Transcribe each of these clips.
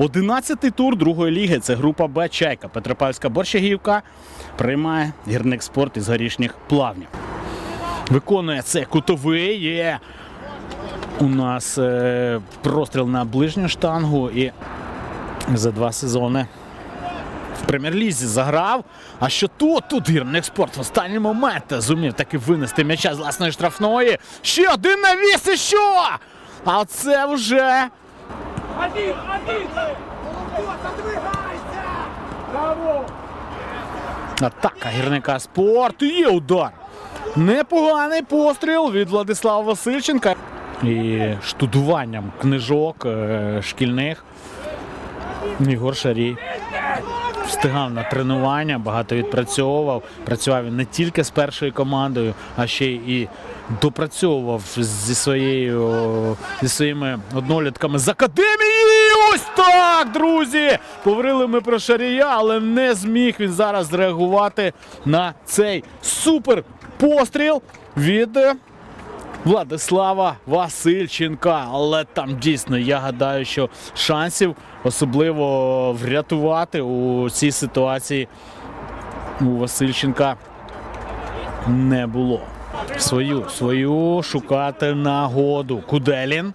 Одинадцятий тур другої ліги. Це група Б Чайка. Петропавська Борщагівка приймає гірник спорт із горішніх плавнів. Виконує це кутовий. Є у нас е, простріл на ближню штангу і за два сезони в прем'єр-лізі заграв. А що тут? Тут гірник спорт в останній момент зумів таки винести м'яча з власної штрафної. Ще один навіс і що? А це вже Один, один! Отодвигайся! Атака гірника спорт. Є удар. Непоганий постріл від Владислава Васильченка. І штудуванням книжок е, шкільних. Ігор Шарій встигав на тренування, багато відпрацьовував. Працював не тільки з першою командою, а ще і допрацьовував зі своєю зі своїми однолітками з академії. Ось так, друзі! Говорили ми про Шарія, але не зміг він зараз зреагувати на цей супер постріл від. Владислава Васильченка. Але там дійсно я гадаю, що шансів особливо врятувати у цій ситуації у Васильченка не було. Свою, свою шукати нагоду. Куделін.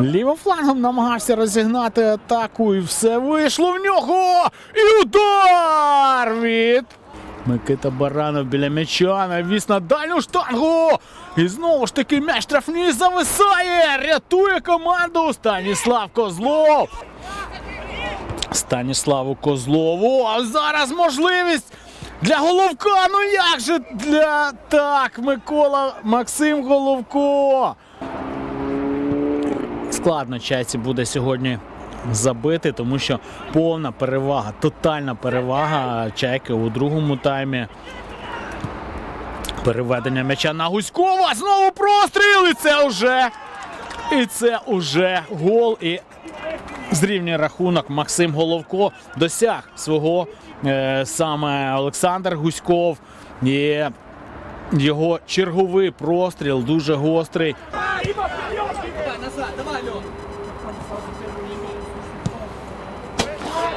Лівим флангом намагався розігнати атаку, і все вийшло в нього. І удар від Микита Баранов біля м'яча навіс на дальню штангу. І знову ж таки м'яч штрафний зависає. Рятує команду Станіслав Козлов. Станіславу Козлову. А зараз можливість для Головка. Ну як же для так, Микола Максим Головко. Складно чайці буде сьогодні забити, тому що повна перевага, тотальна перевага чайки у другому таймі. Переведення м'яча на Гуськова. Знову простріл! І це вже. І це уже гол. І зрівнює рахунок Максим Головко досяг свого е, саме Олександр Гуськов. І його черговий простріл дуже гострий.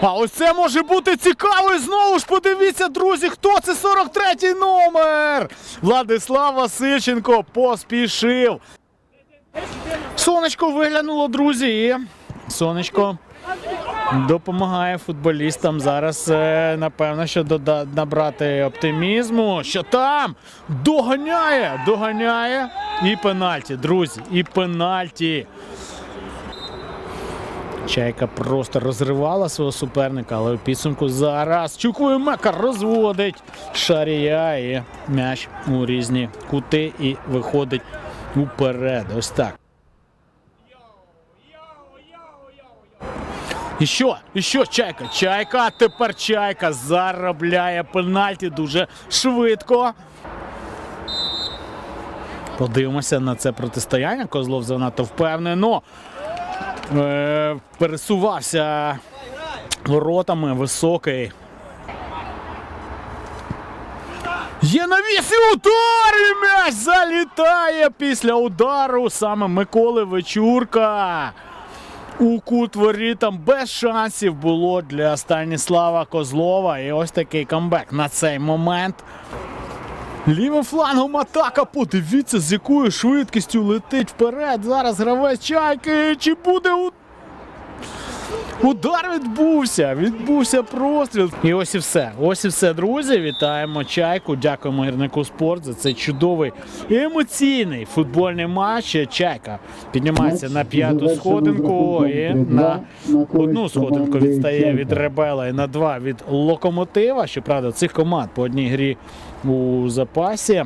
А, ось це може бути цікаво. І знову ж подивіться, друзі, хто це 43-й номер. Владислав Васильченко поспішив. Сонечко виглянуло, друзі. І сонечко допомагає футболістам зараз, е, напевно, що набрати оптимізму. Що там доганяє, доганяє. І пенальті, друзі, і пенальті. Чайка просто розривала свого суперника, але у підсумку зараз Чуквоємека розводить шарія і м'яч у різні кути і виходить уперед. Ось так. І що? І що чайка? Чайка, тепер чайка заробляє пенальті дуже швидко. Подивимося на це протистояння. Козлов занадто впевнено пересувався воротами високий. Є навіс і удар! М'яч залітає після удару саме Миколи Вечурка. У кут ворітам без шансів було для Станіслава Козлова. І ось такий камбек на цей момент. Лівим флангом атака. Подивіться, з якою швидкістю летить вперед. Зараз гравець чайки. Чи буде у... удар відбувся? Відбувся простріл. І ось і все. Ось і все, друзі. Вітаємо чайку. Дякуємо гірнику спорт за цей чудовий емоційний футбольний матч. Чайка піднімається на п'яту сходинку і на одну сходинку відстає від Ребела і на два від локомотива. Щоправда, цих команд по одній грі у запасі.